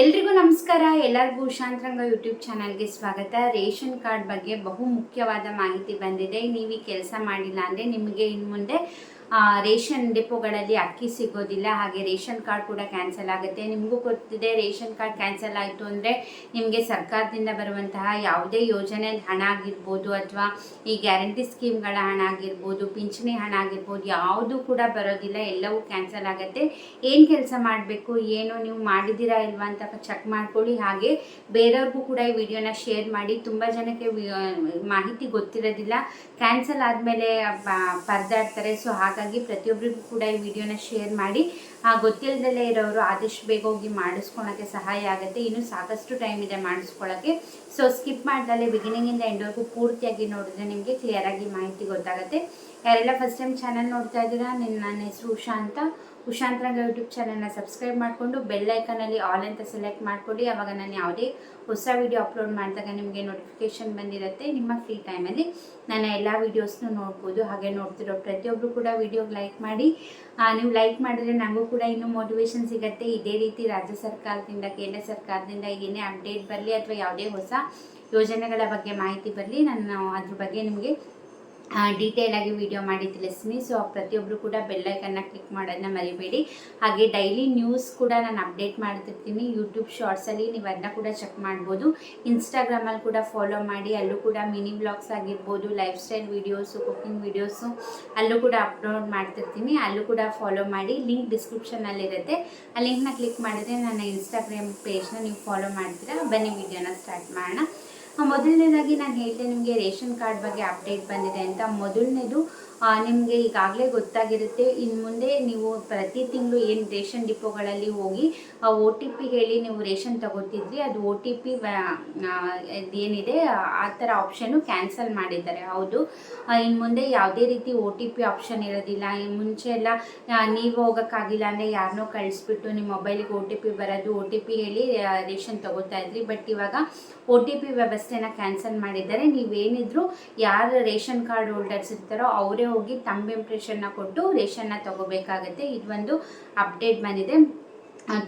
ಎಲ್ರಿಗೂ ನಮಸ್ಕಾರ. ಎಲ್ಲರಿಗೂ ಶಾಂತರಂಗ ಯೂಟ್ಯೂಬ್ ಚಾನಲ್ಗೆ ಸ್ವಾಗತ. ರೇಷನ್ ಕಾರ್ಡ್ ಬಗ್ಗೆ ಬಹು ಮುಖ್ಯವಾದ ಮಾಹಿತಿ ಬಂದಿದೆ. ನೀವು ಕೆಲಸ ಮಾಡಿಲ್ಲ ಅಂದರೆ ನಿಮಗೆ ಇನ್ನು ಮುಂದೆ ರೇಷನ್ ಡಿಪೋಗಳಲ್ಲಿ ಅಕ್ಕಿ ಸಿಗೋದಿಲ್ಲ, ಹಾಗೆ ರೇಷನ್ ಕಾರ್ಡ್ ಕೂಡ ಕ್ಯಾನ್ಸಲ್ ಆಗುತ್ತೆ. ನಿಮಗೂ ಗೊತ್ತಿದೆ, ರೇಷನ್ ಕಾರ್ಡ್ ಕ್ಯಾನ್ಸಲ್ ಆಯಿತು ಅಂದರೆ ನಿಮಗೆ ಸರ್ಕಾರದಿಂದ ಬರುವಂತಹ ಯಾವುದೇ ಯೋಜನೆ ಹಣ ಆಗಿರ್ಬೋದು ಅಥವಾ ಈ ಗ್ಯಾರಂಟಿ ಸ್ಕೀಮ್ಗಳ ಹಣ ಆಗಿರ್ಬೋದು, ಪಿಂಚಣಿ ಹಣ ಆಗಿರ್ಬೋದು, ಯಾವುದು ಕೂಡ ಬರೋದಿಲ್ಲ, ಎಲ್ಲವೂ ಕ್ಯಾನ್ಸಲ್ ಆಗುತ್ತೆ. ಏನು ಕೆಲಸ ಮಾಡಬೇಕು, ಏನು ನೀವು ಮಾಡಿದ್ದೀರಾ ಇಲ್ವಾ ಅಂತ ಚೆಕ್ ಮಾಡ್ಕೊಳ್ಳಿ. ಹಾಗೆ ಬೇರೆಯವ್ರಿಗೂ ಕೂಡ ಈ ವಿಡಿಯೋನ ಶೇರ್ ಮಾಡಿ. ತುಂಬ ಜನಕ್ಕೆ ಮಾಹಿತಿ ಗೊತ್ತಿರೋದಿಲ್ಲ. ಕ್ಯಾನ್ಸಲ್ ಆದಮೇಲೆ ಪರ್ದಾಡ್ತಾರೆ. ಸೊ ಹಾಗಾಗಿ ಪ್ರತಿಯೊಬ್ಬರಿಗೂ ಕೂಡ ಈ ವಿಡಿಯೋನ ಶೇರ್ ಮಾಡಿ. ಆ ಗೊತ್ತಿಲ್ಲದಲ್ಲೇ ಇರೋರು ಆದಷ್ಟು ಬೇಗ ಹೋಗಿ ಮಾಡಿಸ್ಕೊಳಕ್ಕೆ ಸಹಾಯ ಆಗುತ್ತೆ. ಇನ್ನು ಸಾಕಷ್ಟು ಟೈಮ್ ಇದೆ ಮಾಡಿಸ್ಕೊಳ್ಳೋಕ್ಕೆ ಸೊ ಸ್ಕಿಪ್ ಮಾಡ್ದಲ್ಲೇ ಬಿಗಿನಿಂಗಿಂದ ಎಂಡ್ವರೆಗೂ ಪೂರ್ತಿಯಾಗಿ ನೋಡಿದ್ರೆ ನಿಮಗೆ ಕ್ಲಿಯರಾಗಿ ಮಾಹಿತಿ ಗೊತ್ತಾಗುತ್ತೆ. ಯಾರೆಲ್ಲ ಫಸ್ಟ್ ಟೈಮ್ ಚಾನಲ್ ನೋಡ್ತಾ ಇದ್ದೀರಾ ನಿನ್ನ ಹೆಸರು ಉಷಾ ಅಂತ. ಉಷಾಂತರಂಗ ಯೂಟ್ಯೂಬ್ ಚಾನಲ್ನ ಸಬ್ಸ್ಕ್ರೈಬ್ ಮಾಡಿಕೊಂಡು ಬೆಲ್ಲೈಕನಲ್ಲಿ ಆಲ್ ಅಂತ ಸೆಲೆಕ್ಟ್ ಮಾಡ್ಕೊಳ್ಳಿ. ಅವಾಗ ನಾನು ಯಾವುದೇ ಹೊಸ ವಿಡಿಯೋ ಅಪ್ಲೋಡ್ ಮಾಡಿದಾಗ ನಿಮಗೆ ನೋಟಿಫಿಕೇಷನ್ ಬಂದಿರುತ್ತೆ. ನಿಮ್ಮ ಫ್ರೀ ಟೈಮಲ್ಲಿ ನನ್ನ ಎಲ್ಲ ವೀಡಿಯೋಸ್ನು ನೋಡ್ಬೋದು. ಹಾಗೆ ನೋಡ್ತಿರೋ ಪ್ರತಿಯೊಬ್ಬರು ಕೂಡ ವೀಡಿಯೋಗೆ ಲೈಕ್ ಮಾಡಿ. ನೀವು ಲೈಕ್ ಮಾಡಿದ್ರೆ ನನಗೂ ಕೂಡ ಇನ್ನೂ ಮೋಟಿವೇಶನ್ ಸಿಗುತ್ತೆ. ಇದೇ ರೀತಿ ರಾಜ್ಯ ಸರ್ಕಾರದಿಂದ, ಕೇಂದ್ರ ಸರ್ಕಾರದಿಂದ ಏನೇ ಅಪ್ಡೇಟ್ ಬರಲಿ ಅಥವಾ ಯಾವುದೇ ಹೊಸ ಯೋಜನೆಗಳ ಬಗ್ಗೆ ಮಾಹಿತಿ ಬರಲಿ, ನಾನು ಅದ್ರ ಬಗ್ಗೆ ನಿಮಗೆ ಡೀಟೇಲ್ ಆಗಿ ವಿಡಿಯೋ ಮಾಡಿ ತಿಳಿಸ್ತೀನಿ ಸೊ ಪ್ರತಿಯೊಬ್ಬರು ಕೂಡ ಬೆಲ್ಲೈಕನ್ನ ಕ್ಲಿಕ್ ಮಾಡೋದನ್ನ ಮರಿಬೇಡಿ. ಹಾಗೆ ಡೈಲಿ ನ್ಯೂಸ್ ಕೂಡ ನಾನು ಅಪ್ಡೇಟ್ ಮಾಡ್ತಿರ್ತೀನಿ. ಯೂಟ್ಯೂಬ್ ಶಾರ್ಟ್ಸಲ್ಲಿ ನೀವು ಅದನ್ನ ಕೂಡ ಚೆಕ್ ಮಾಡ್ಬೋದು. ಇನ್ಸ್ಟಾಗ್ರಾಮಲ್ಲಿ ಕೂಡ ಫಾಲೋ ಮಾಡಿ. ಅಲ್ಲೂ ಕೂಡ ಮಿನಿ ಬ್ಲಾಗ್ಸ್ ಆಗಿರ್ಬೋದು life style videos cooking videos ಅಲ್ಲೂ ಕೂಡ ಅಪ್ಲೋಡ್ ಮಾಡ್ತಿರ್ತೀನಿ. ಅಲ್ಲೂ ಕೂಡ ಫಾಲೋ ಮಾಡಿ. ಲಿಂಕ್ ಡಿಸ್ಕ್ರಿಪ್ಷನಲ್ಲಿರುತ್ತೆ ಆ ಲಿಂಕ್ನ ಕ್ಲಿಕ್ ಮಾಡಿದ್ರೆ ನನ್ನ ಇನ್ಸ್ಟಾಗ್ರಾಮ್ ಪೇಜ್ನ ನೀವು ಫಾಲೋ ಮಾಡ್ತೀರಾ? ಬನ್ನಿ ವಿಡಿಯೋನ ಸ್ಟಾರ್ಟ್ ಮಾಡೋಣ. ಮೊದಲನೇದಾಗಿ ನಾನು ಹೇಳ್ದೆ ನಿಮಗೆ ರೇಷನ್ ಕಾರ್ಡ್ ಬಗ್ಗೆ ಅಪ್ಡೇಟ್ ಬಂದಿದೆ ಅಂತ. ಮೊದಲನೇದು ನಿಮಗೆ ಈಗಾಗಲೇ ಗೊತ್ತಾಗಿರುತ್ತೆ. ಇನ್ನು ಮುಂದೆ ನೀವು ಪ್ರತಿ ತಿಂಗಳು ಏನು ರೇಷನ್ ಡಿಪೋಗಳಲ್ಲಿ ಹೋಗಿ ಒ ಟಿ ಪಿ ಹೇಳಿ ನೀವು ರೇಷನ್ ತಗೋತಿದ್ರಿ ಅದು ಒ ಟಿ ಪಿ ಏನಿದೆ ಆ ಥರ ಆಪ್ಷನ್ನು ಕ್ಯಾನ್ಸಲ್ ಮಾಡಿದ್ದಾರೆ. ಹೌದು. ಇನ್ನು ಮುಂದೆ ಯಾವುದೇ ರೀತಿ ಒ ಟಿ ಪಿ ಆಪ್ಷನ್ ಇರೋದಿಲ್ಲ. ಮುಂಚೆ ಎಲ್ಲ ನೀವು ಹೋಗೋಕ್ಕಾಗಿಲ್ಲ ಅಂದರೆ ಯಾರನ್ನೋ ಕಳಿಸ್ಬಿಟ್ಟು ನಿಮ್ಮ ಮೊಬೈಲಿಗೆ ಒ ಟಿ ಪಿ ಬರೋದು ಒ ಟಿ ಪಿ ಹೇಳಿ ರೇಷನ್ ತಗೋತಾ ಇದ್ರಿ. ಬಟ್ ಇವಾಗ ಒ ಟಿ ಪಿ ವ್ಯವಸ್ಥೆನ ಕ್ಯಾನ್ಸಲ್ ಮಾಡಿದ್ದಾರೆ. ನೀವೇನಿದ್ರು ಯಾರು ರೇಷನ್ ಕಾರ್ಡ್ ಹೋಲ್ಡರ್ಸ್ ಇರ್ತಾರೋ ಅವರೇ ಹೋಗಿ ತಂಬ್ ಇಂಪ್ರೆಷನ್ನ ಕೊಟ್ಟು ರೇಷನ್ನ ತಗೋಬೇಕಾಗತ್ತೆ. ಇದೊಂದು ಅಪ್ಡೇಟ್ ಬಂದಿದೆ.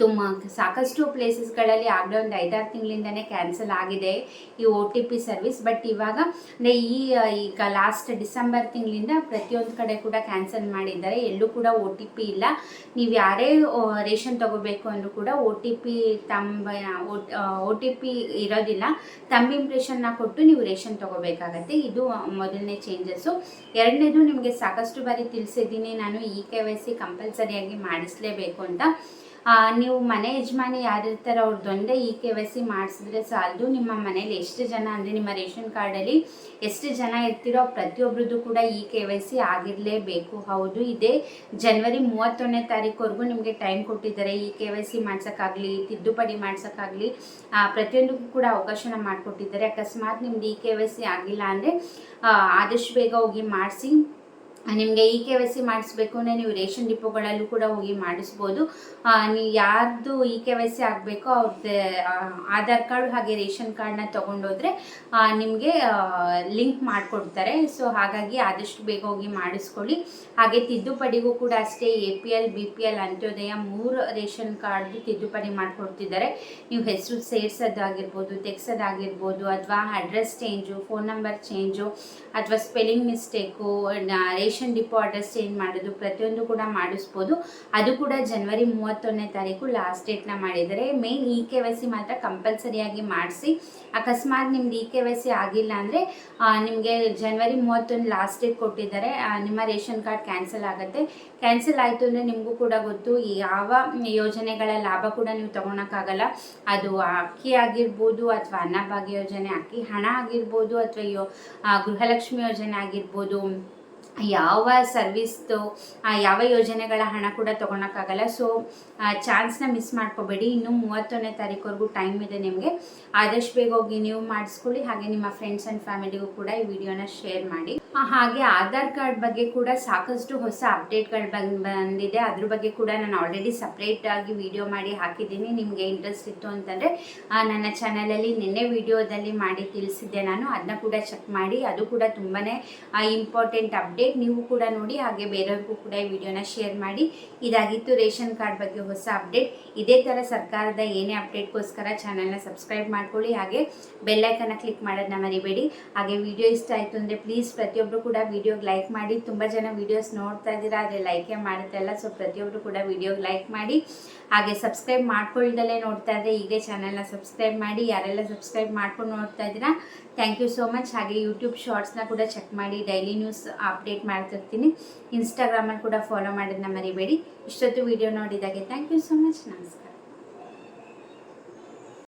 ತುಂಬ ಸಾಕಷ್ಟು ಪ್ಲೇಸಸ್ಗಳಲ್ಲಿ ಆಗಲೇ ಒಂದು ಐದಾರು ತಿಂಗಳಿಂದನೇ ಕ್ಯಾನ್ಸಲ್ ಆಗಿದೆ ಈ O T P service but ಇವಾಗ ಅಂದರೆ ಈ ಈಗ ಲಾಸ್ಟ್ ಡಿಸೆಂಬರ್ ತಿಂಗಳಿಂದ ಪ್ರತಿಯೊಂದು ಕಡೆ ಕೂಡ ಕ್ಯಾನ್ಸಲ್ ಮಾಡಿದ್ದಾರೆ. ಎಲ್ಲೂ ಕೂಡ ಒ ಟಿ ಪಿ ಇಲ್ಲ. ನೀವು ಯಾರೇ ರೇಷನ್ ತೊಗೋಬೇಕು ಅಂದರೂ ಕೂಡ ಒ ಟಿ ಪಿ ತಮ್ಮ ಒ ಟಿ ಪಿ ಇರೋದಿಲ್ಲ. ತಮ್ಮ ಇಂಪ್ರೆಷನ್ನ ಕೊಟ್ಟು ನೀವು ರೇಷನ್ ತೊಗೋಬೇಕಾಗತ್ತೆ. ಇದು ಮೊದಲನೇ ಚೇಂಜಸ್ಸು ಎರಡನೇದು ನಿಮಗೆ ಸಾಕಷ್ಟು ಬಾರಿ ತಿಳಿಸಿದ್ದೀನಿ. ನಾನು ಇ ಕೆ ವೈ ಸಿ ಕಂಪಲ್ಸರಿಯಾಗಿ ಮಾಡಿಸಲೇಬೇಕು ಅಂತ. ನೀವು ಮನೆ ಯಜಮಾನಿ ಯಾರಿರ್ತಾರೋ ಅವ್ರದ್ದೊಂದೇ ಇ ಕೆ ವೈ ಸಿ ಮಾಡಿಸಿದ್ರೆ ಸಾಲದು. ನಿಮ್ಮ ಮನೇಲಿ ಎಷ್ಟು ಜನ ಅಂದರೆ ನಿಮ್ಮ ರೇಷನ್ ಕಾರ್ಡಲ್ಲಿ ಎಷ್ಟು ಜನ ಇರ್ತೀರೋ ಪ್ರತಿಯೊಬ್ಬರದ್ದು ಕೂಡ ಈ ಕೆ ವೈ ಸಿ ಆಗಿರಲೇಬೇಕು. ಹೌದು, ಇದೇ ಜನವರಿ ಮೂವತ್ತೊಂದನೇ ತಾರೀಕುವರೆಗೂ ನಿಮಗೆ ಟೈಮ್ ಕೊಟ್ಟಿದ್ದಾರೆ. ಈ ಕೆ ವೈ ಸಿ ಮಾಡ್ಸೋಕ್ಕಾಗಲಿ, ತಿದ್ದುಪಡಿ ಮಾಡ್ಸೋಕ್ಕಾಗಲಿ ಪ್ರತಿಯೊಂದಕ್ಕೂ ಕೂಡ ಅವಕಾಶನ ಮಾಡಿಕೊಟ್ಟಿದ್ದಾರೆ. ಅಕಸ್ಮಾತ್ ನಿಮ್ದು ಈ ಕೆ ವೈ ಸಿ ಆಗಿಲ್ಲ ಅಂದರೆ ಆದಷ್ಟು ಬೇಗ ಹೋಗಿ ಮಾಡಿಸಿ. ನಿಮಗೆ ಇ ಕೆ ವೈ ಸಿ ಮಾಡಿಸ್ಬೇಕು ಅಂದರೆ ನೀವು ರೇಷನ್ ಡಿಪೋಗಳಲ್ಲೂ ಕೂಡ ಹೋಗಿ ಮಾಡಿಸ್ಬೋದು. ನೀವು ಯಾರ್ದು ಇ ಕೆ ವೈ ಸಿ ಆಗಬೇಕೋ ಅವ್ರದ್ದು ಆಧಾರ್ ಕಾರ್ಡ್ ಹಾಗೆ ರೇಷನ್ ಕಾರ್ಡ್ನ ತೊಗೊಂಡೋದ್ರೆ ನಿಮಗೆ ಲಿಂಕ್ ಮಾಡಿಕೊಡ್ತಾರೆ. ಸೊ, ಹಾಗಾಗಿ ಆದಷ್ಟು ಬೇಗ ಹೋಗಿ ಮಾಡಿಸ್ಕೊಳ್ಳಿ. ಹಾಗೆ ತಿದ್ದುಪಡಿಗೂ ಕೂಡ ಅಷ್ಟೇ A P L, B P L Antyodaya ಮೂರು ರೇಷನ್ ಕಾರ್ಡ್ದು ತಿದ್ದುಪಡಿ ಮಾಡಿಕೊಡ್ತಿದ್ದಾರೆ. ನೀವು ಹೆಸರು ಸೇರ್ಸೋದಾಗಿರ್ಬೋದು, ತೆಗ್ಸೋದಾಗಿರ್ಬೋದು, ಅಥವಾ address change, phone number change, ಅಥವಾ spelling mistake ration depot address change ಮಾಡೋದು ಪ್ರತಿಯೊಂದು ಕೂಡ ಮಾಡಿಸ್ಬೋದು. ಅದು ಕೂಡ ಜನವರಿ ಮೂವತ್ತೊಂದನೇ ತಾರೀಕು ಲಾಸ್ಟ್ ಡೇಟ್ನ ಮಾಡಿದ್ದಾರೆ. Main E K Y C ಮಾತ್ರ ಕಂಪಲ್ಸರಿಯಾಗಿ ಮಾಡಿಸಿ, ಅಕಸ್ಮಾತ್ ನಿಮ್ದು ಇ ಕೆ ವೈ ಸಿ ಆಗಿಲ್ಲ ಅಂದರೆ ನಿಮಗೆ ಜನವರಿ ಮೂವತ್ತೊಂದು ಲಾಸ್ಟ್ ಡೇಟ್ ಕೊಟ್ಟಿದ್ದಾರೆ. ನಿಮ್ಮ ರೇಷನ್ ಕಾರ್ಡ್ ಕ್ಯಾನ್ಸಲ್ ಆಗುತ್ತೆ. ಕ್ಯಾನ್ಸಲ್ ಆಯಿತು ಅಂದರೆ ನಿಮಗೂ ಕೂಡ ಗೊತ್ತು ಯಾವ ಯೋಜನೆಗಳ ಲಾಭ ಕೂಡ ನೀವು ತೊಗೊಳಕ್ಕಾಗಲ್ಲ. ಅದು ಅಕ್ಕಿ ಆಗಿರ್ಬೋದು ಅಥವಾ ಅನ್ನಭಾಗ್ಯ ಯೋಜನೆ, ಅಕ್ಕಿ ಹಣ ಆಗಿರ್ಬೋದು ಅಥವಾ ಯೋ ಗೃಹಲಕ್ಷ್ಮಿ ಯೋಜನೆ ಆಗಿರ್ಬೋದು ಯಾವ ಸರ್ವಿಸ್ದು ಯಾವ ಯೋಜನೆಗಳ ಹಣ ಕೂಡ ತೊಗೊಳಕ್ಕಾಗಲ್ಲ. ಸೊ ಚಾನ್ಸ್ನ ಮಿಸ್ ಮಾಡ್ಕೋಬೇಡಿ. ಇನ್ನು ಮೂವತ್ತೊಂದನೇ ತಾರೀಕುವರೆಗೂ ಟೈಮ್ ಇದೆ ನಿಮಗೆ. ಆದಷ್ಟು ಬೇಗ ಹೋಗಿ ನೀವು ಮಾಡಿಸ್ಕೊಳ್ಳಿ. ಹಾಗೆ ನಿಮ್ಮ ಫ್ರೆಂಡ್ಸ್ ಆ್ಯಂಡ್ ಫ್ಯಾಮಿಲಿಗೂ ಕೂಡ ಈ ವಿಡಿಯೋನ ಶೇರ್ ಮಾಡಿ. ಹಾಗೆ ಆಧಾರ್ ಕಾರ್ಡ್ ಬಗ್ಗೆ ಕೂಡ ಸಾಕಷ್ಟು ಹೊಸ ಅಪ್ಡೇಟ್ಗಳು ಬಂದ್, ಬಂದಿದೆ. ಅದ್ರ ಬಗ್ಗೆ ಕೂಡ ನಾನು ಆಲ್ರೆಡಿ ಸಪ್ರೇಟಾಗಿ ವಿಡಿಯೋ ಮಾಡಿ ಹಾಕಿದ್ದೀನಿ. ನಿಮಗೆ ಇಂಟ್ರೆಸ್ಟ್ ಇತ್ತು ಅಂತಂದರೆ ನನ್ನ ಚಾನಲಲ್ಲಿ ನಿನ್ನೆ ವಿಡಿಯೋದಲ್ಲಿ ಮಾಡಿ ತಿಳಿಸಿದ್ದೆ ನಾನು. ಅದನ್ನ ಕೂಡ ಚೆಕ್ ಮಾಡಿ. ಅದು ಕೂಡ ತುಂಬಾ ಇಂಪಾರ್ಟೆಂಟ್ ಅಪ್ಡೇಟ್ ನೀವು ಕೂಡ ನೋಡಿ, ಹಾಗೆ ಬೇರೆಯವ್ರಿಗೂ ಕೂಡ ಈ ವಿಡಿಯೋನ ಶೇರ್ ಮಾಡಿ. ಇದಾಗಿತ್ತು ರೇಷನ್ ಕಾರ್ಡ್ ಬಗ್ಗೆ ಹೊಸ ಅಪ್ಡೇಟ್ ಇದೇ ಥರ ಸರ್ಕಾರದ ಏನೇ ಅಪ್ಡೇಟ್ಗೋಸ್ಕರ ಚಾನಲ್ನ ಸಬ್ಸ್ಕ್ರೈಬ್ ಮಾಡ್ಕೊಳ್ಳಿ. ಹಾಗೆ ಬೆಲ್ಲೈಕನ್ನ ಕ್ಲಿಕ್ ಮಾಡೋದನ್ನ ಮರಿಬೇಡಿ. ಹಾಗೆ ವಿಡಿಯೋ ಇಷ್ಟ ಆಯಿತು ಅಂದರೆ ಪ್ಲೀಸ್ ಪ್ರತಿಯೊಬ್ಬರು ಕೂಡ ವಿಡಿಯೋಗೆ ಲೈಕ್ ಮಾಡಿ. ತುಂಬ ಜನ ವಿಡಿಯೋಸ್ ನೋಡ್ತಾ ಇದ್ದೀರಾ, ಆದರೆ ಲೈಕೇ ಮಾಡುತ್ತೆ ಅಲ್ಲ ಸೊ ಪ್ರತಿಯೊಬ್ಬರು ಕೂಡ ವಿಡಿಯೋಗೆ ಲೈಕ್ ಮಾಡಿ. ಹಾಗೆ ಸಬ್ಸ್ಕ್ರೈಬ್ ಮಾಡ್ಕೊಳ್ದಲ್ಲೇ ನೋಡ್ತಾ ಇದ್ದರೆ ಹೀಗೆ ಚಾನಲ್ನ ಸಬ್ಸ್ಕ್ರೈಬ್ ಮಾಡಿ. ಯಾರೆಲ್ಲ ಸಬ್ಸ್ಕ್ರೈಬ್ ಮಾಡ್ಕೊಂಡು ನೋಡ್ತಾ ಇದ್ದೀರಾ ಥ್ಯಾಂಕ್ ಯು ಸೋ ಮಚ್ ಹಾಗೆ ಯೂಟ್ಯೂಬ್ ಶಾರ್ಟ್ಸ್ನ ಕೂಡ ಚೆಕ್ ಮಾಡಿ ಡೈಲಿ ನ್ಯೂಸ್ ಅಪ್ಡೇಟ್ ಮಾಡ್ತಿರ್ತೀನಿ. ಇನ್ಸ್ಟಾಗ್ರಾಮಲ್ಲಿ ಕೂಡ ಫಾಲೋ ಮಾಡೋದನ್ನ ಮರಿಬೇಡಿ. ಇಷ್ಟೊತ್ತು ವಿಡಿಯೋ ನೋಡಿದಾಗೆ ಥ್ಯಾಂಕ್ ಯು ಸೋ ಮಚ್ ನಮಸ್ಕಾರ.